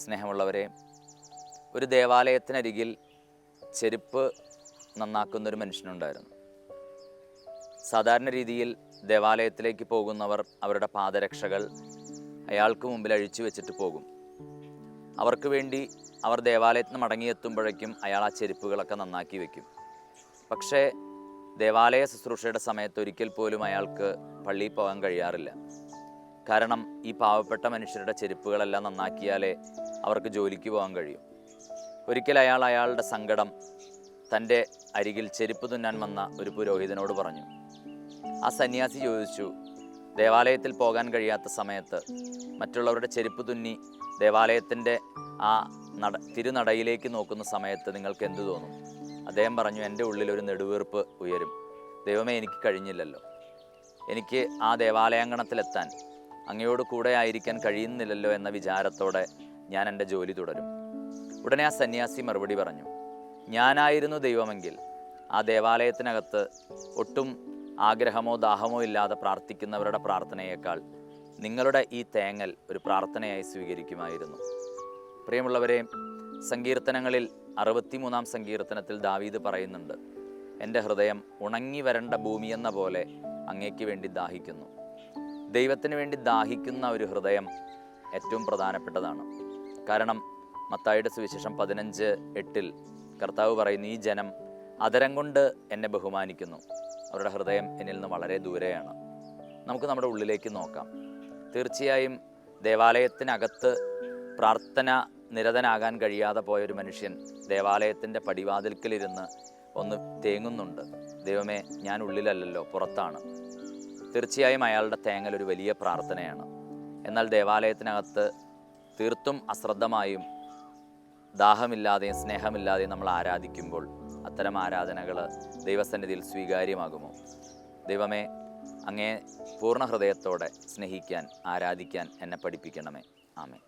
സ്നേഹമുള്ളവരെ ഒരു ദേവാലയത്തിനരികിൽ ചെരുപ്പ് നന്നാക്കുന്നൊരു മനുഷ്യനുണ്ടായിരുന്നു. സാധാരണ രീതിയിൽ ദേവാലയത്തിലേക്ക് പോകുന്നവർ അവരുടെ പാദരക്ഷകൾ അയാൾക്ക് മുമ്പിൽ അഴിച്ചു വെച്ചിട്ട് പോകും. അവർക്ക് വേണ്ടി അവർ ദേവാലയത്തിന് മടങ്ങിയെത്തുമ്പോഴേക്കും അയാൾ ആ ചെരുപ്പുകളൊക്കെ നന്നാക്കി വെക്കും. പക്ഷേ ദേവാലയ ശുശ്രൂഷയുടെ സമയത്ത് ഒരിക്കൽ പോലും അയാൾക്ക് പള്ളിയിൽ പോകാൻ കഴിയാറില്ല. കാരണം ഈ പാവപ്പെട്ട മനുഷ്യരുടെ ചെരുപ്പുകളെല്ലാം നന്നാക്കിയാലേ അവർക്ക് ജോലിക്ക് പോകാൻ കഴിയും. ഒരിക്കൽ അയാൾ അയാളുടെ സങ്കടം തന്റെ അരികിൽ ചെരുപ്പ് തുന്നാൻ വന്ന ഒരു പുരോഹിതനോട് പറഞ്ഞു. ആ സന്യാസി ചോദിച്ചു ദേവാലയത്തിൽ പോകാൻ കഴിയാത്ത സമയത്ത് മറ്റുള്ളവരുടെ ചെരുപ്പ് തുന്നി ദേവാലയത്തിന്റെ ആ നട തിരുനടയിലേക്ക് നോക്കുന്ന സമയത്ത് നിങ്ങൾക്ക് എന്തു തോന്നും? അദ്ദേഹം പറഞ്ഞു എന്റെ ഉള്ളിൽ ഒരു നെടുവീർപ്പ് ഉയരും. ദൈവമേ എനിക്ക് കഴിഞ്ഞില്ലല്ലോ. എനിക്ക് ആ ദേവാലയാങ്കണത്തിലെത്താൻ അങ്ങയോട് കൂടെ ആയിരിക്കാൻ കഴിയുന്നില്ലല്ലോ എന്ന വിചാരത്തോടെ ഞാൻ എന്റെ ജോലി തുടരും. ഉടനെ ആ സന്യാസി മറുപടി പറഞ്ഞു ഞാനായിരുന്നു ദൈവമെങ്കിൽ ആ ദേവാലയത്തിനകത്ത് ഒട്ടും ആഗ്രഹമോ ദാഹമോ ഇല്ലാതെ പ്രാർത്ഥിക്കുന്നവരുടെ പ്രാർത്ഥനയേക്കാൾ നിങ്ങളുടെ ഈ തേങ്ങൽ ഒരു പ്രാർത്ഥനയായി സ്വീകരിക്കുമായിരുന്നു. പ്രിയമുള്ളവരെ സങ്കീർത്തനങ്ങളിൽ അറുപത്തിമൂന്നാം സങ്കീർത്തനത്തിൽ ദാവീദ് പറയുന്നുണ്ട് എന്റെ ഹൃദയം ഉണങ്ങി വരണ്ട ഭൂമിയെന്ന പോലെ അങ്ങേക്ക് വേണ്ടി ദാഹിക്കുന്നു. ദൈവത്തിന് വേണ്ടി ദാഹിക്കുന്ന ഒരു ഹൃദയം ഏറ്റവും പ്രധാനപ്പെട്ടതാണ്. കാരണം മത്തായിയുടെ സുവിശേഷം പതിനഞ്ച് എട്ടിൽ കർത്താവ് പറയുന്നു ഈ ജനം അതരം കൊണ്ട് എന്നെ ബഹുമാനിക്കുന്നു. അവരുടെ ഹൃദയം എന്നിൽ നിന്ന് വളരെ ദൂരെയാണ്. നമുക്ക് നമ്മുടെ ഉള്ളിലേക്ക് നോക്കാം. തീർച്ചയായും ദേവാലയത്തിനകത്ത് പ്രാർത്ഥന നിരതനാകാൻ കഴിയാതെ പോയൊരു മനുഷ്യൻ ദേവാലയത്തിന്റെ പടിവാതിൽക്കലിരുന്ന് ഒന്ന് തേങ്ങുന്നുണ്ട്. ദൈവമേ ഞാൻ ഉള്ളിലല്ലല്ലോ പുറത്താണ്. തീർച്ചയായും അയാളുടെ തേങ്ങൽ ഒരു വലിയ പ്രാർത്ഥനയാണ്. എന്നാൽ ദേവാലയത്തിനകത്ത് തീർത്തും അശ്രദ്ധമായും ദാഹമില്ലാതെയും സ്നേഹമില്ലാതെയും നമ്മൾ ആരാധിക്കുമ്പോൾ അത്തരം ആരാധനകൾ ദൈവസന്നിധിയിൽ സ്വീകാര്യമാകുമോ? ദൈവമേ അങ്ങേ പൂർണ ഹൃദയത്തോടെ സ്നേഹിക്കാൻ ആരാധിക്കാൻ എന്നെ പഠിപ്പിക്കണമേ. ആമേ